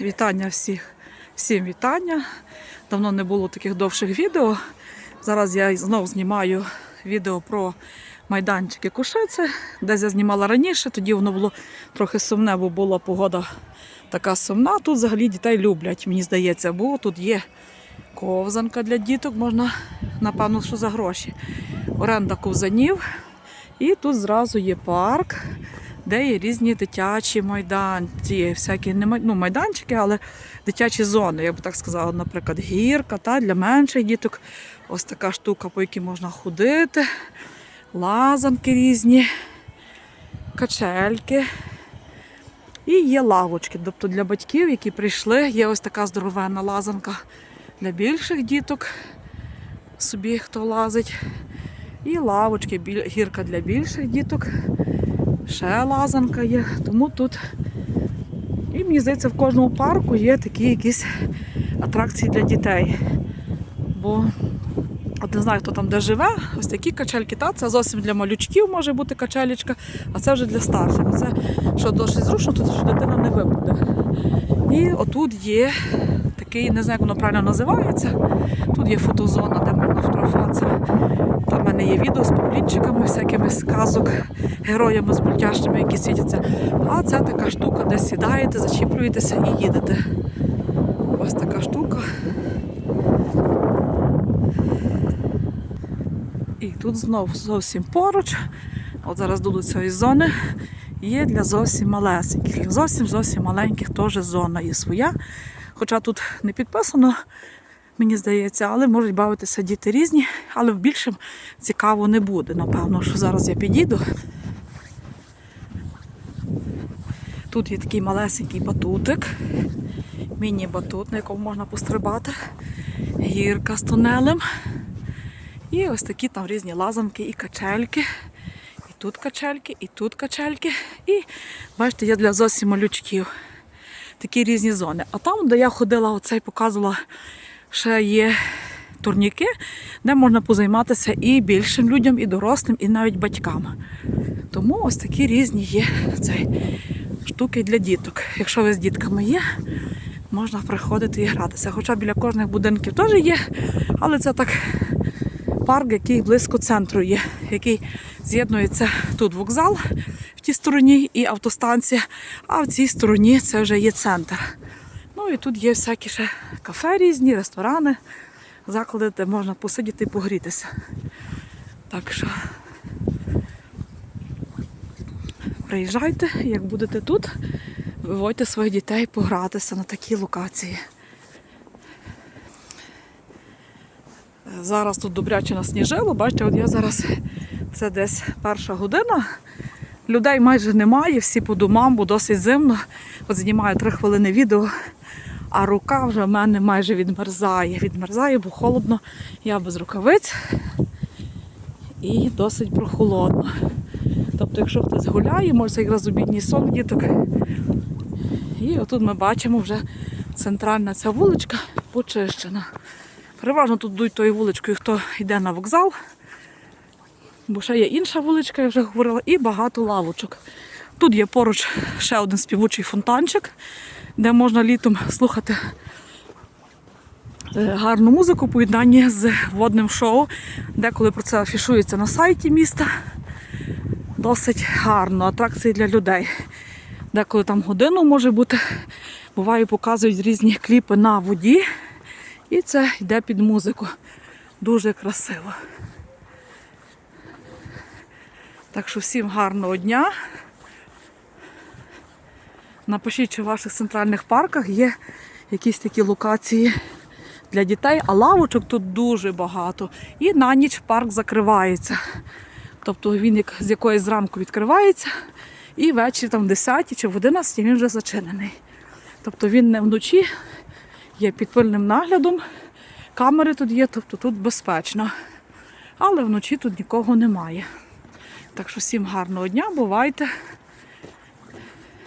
Вітання всіх, всім вітання. Давно не було таких довших відео. Зараз я знову знімаю відео про майданчики Кушиці, де я знімала раніше, тоді воно було трохи сумне, бо була погода така сумна. Тут взагалі дітей люблять, мені здається, бо тут є ковзанка для діток, можна, напевно, що за гроші. Оренда ковзанів. І тут зразу є парк, де є різні дитячі майданчики, всякі не ну, майданчики, але дитячі зони, я б так сказала, наприклад, гірка та для менших діток. Ось така штука, по якій можна ходити, лазанки різні, качельки. І є лавочки. Тобто для батьків, які прийшли, є ось така здоровенна лазанка для більших діток, собі хто лазить. І лавочки, гірка для більших діток. Ще лазанка є. Тому тут, і мені здається, в кожному парку є такі якісь атракції для дітей. Бо от не знаю, хто там де живе, ось такі качельки, та це зовсім для малючків може бути качелечка, а це вже для старших. Це що досить зручно, тут дитина не випаде. І отут є такий, не знаю, як воно правильно називається. Тут є фотозона, де можна фотографуватися. Там в мене є відео з павлінчиками, всякими з казок, героями з мультяшними, які світяться. А це така штука, де сідаєте, зачіплюєтеся і їдете. Ось така штука. І тут знов зовсім поруч, от зараз до цієї зони, є для зовсім малесеньких. Зовсім зовсім маленьких теж зона є своя. Хоча тут не підписано, мені здається, але можуть бавитися діти різні, але в більшим цікаво не буде. Напевно, що зараз я підійду. Тут є такий малесенький батутик, міні-батут, на якому можна пострибати, гірка з тунелем. І ось такі там різні лазанки і качельки. Тут качельки, і тут качельки. І бачите, є для зовсім малючків такі різні зони. А там, де я ходила, оце і показувала, ще є турніки, де можна позайматися і більшим людям, і дорослим, і навіть батькам. Тому ось такі різні є цей, штуки для діток. Якщо ви з дітками є, можна приходити і гратися. Хоча біля кожних будинків теж є, але це так парк, який близько центру є, який з'єднується тут вокзал в тій стороні і автостанція, а в цій стороні це вже є центр. Ну і тут є всякі ще кафе різні, ресторани, заклади, де можна посидіти і погрітися. Так що приїжджайте, як будете тут, виводьте своїх дітей погратися на такій локації. Зараз тут добряче насніжило. Бачите, от я зараз це десь перша година. Людей майже немає, всі по домам, бо досить зимно. От знімаю три хвилини відео, а рука вже в мене майже відмерзає. Відмерзає, бо холодно. Я без рукавиць і досить прохолодно. Тобто, якщо хтось гуляє, може це якраз обідній сон діток. І отут ми бачимо вже центральна ця вуличка почищена. Переважно тут йдуть тою вуличкою, хто йде на вокзал. Бо ще є інша вуличка, я вже говорила, і багато лавочок. Тут є поруч ще один співучий фонтанчик, де можна літом слухати е, гарну музику, поєднання з водним шоу. Деколи про це афішується на сайті міста. Досить гарно, атракції для людей. Деколи там годину може бути. Буває, показують різні кліпи на воді. І це йде під музику. Дуже красиво. Так що всім гарного дня. Напишіть, чи в ваших центральних парках є якісь такі локації для дітей, а лавочок тут дуже багато. І на ніч парк закривається. Тобто він як, з якоїсь зранку відкривається, і ввечері там в 10 чи в 11 він вже зачинений. Тобто він не вночі є під пильним наглядом. Камери тут є, тобто тут безпечно. Але вночі тут нікого немає. Так що всім гарного дня, бувайте.